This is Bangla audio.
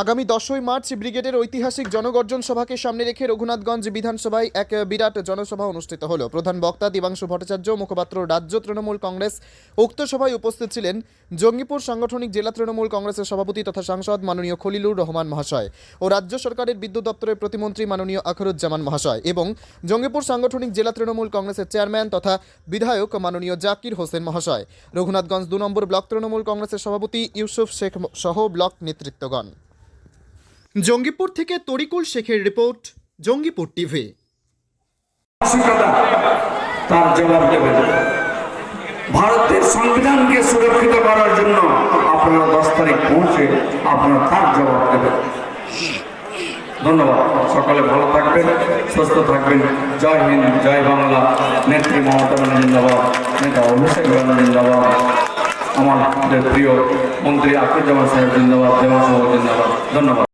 আগামী দশই মার্চ ব্রিগেডের ঐতিহাসিক জনগর্জন সভাকে সামনে রেখে রঘুনাথগঞ্জ বিধানসভায় এক বিরাট জনসভা অনুষ্ঠিত হল। প্রধান বক্তা দিবাংশু ভট্টাচার্য, মুখপাত্র রাজ্য তৃণমূল কংগ্রেস, উক্ত সভায় উপস্থিত ছিলেন জঙ্গিপুর সাংগঠনিক জেলা তৃণমূল কংগ্রেসের সভাপতি তথা সাংসদ মাননীয় খলিলুর রহমান মহাশয় ও রাজ্য সরকারের বিদ্যুৎ দপ্তরের প্রতিমন্ত্রী মাননীয় আখরুজ্জামান মহাশয় এবং জঙ্গিপুর সাংগঠনিক জেলা তৃণমূল কংগ্রেসের চেয়ারম্যান তথা বিধায়ক মাননীয় জাকির হোসেন মহাশয়। রঘুনাথগঞ্জ দু নম্বর ব্লক তৃণমূল কংগ্রেসের সভাপতি ইউসুফ শেখ সহ ব্লক নেতৃত্বগণ। জঙ্গিপুর থেকে তরিকুল শেখের রিপোর্ট, জঙ্গিপুর টিভি। তার জবাব দেবেন ভারতের সংবিধানকে সুরক্ষিত করার জন্য আপনারা দশ তারিখ পৌঁছে আপনারা তার জবাব দেবেন। ধন্যবাদ। সকালে ভালো থাকবেন, সুস্থ থাকবেন। জয় হিন্দ, জয় বাংলা। নেত্রী মমতা ব্যানার্জি জিন্দাবাদ, নেতা অভিষেক ব্যানার্জি জিন্দাবাদ আমার প্রিয় মন্ত্রী আকিরুজ্জামান সাহেব জিন্দাবাদ দেবাংশ জিন্দাবাদ। ধন্যবাদ।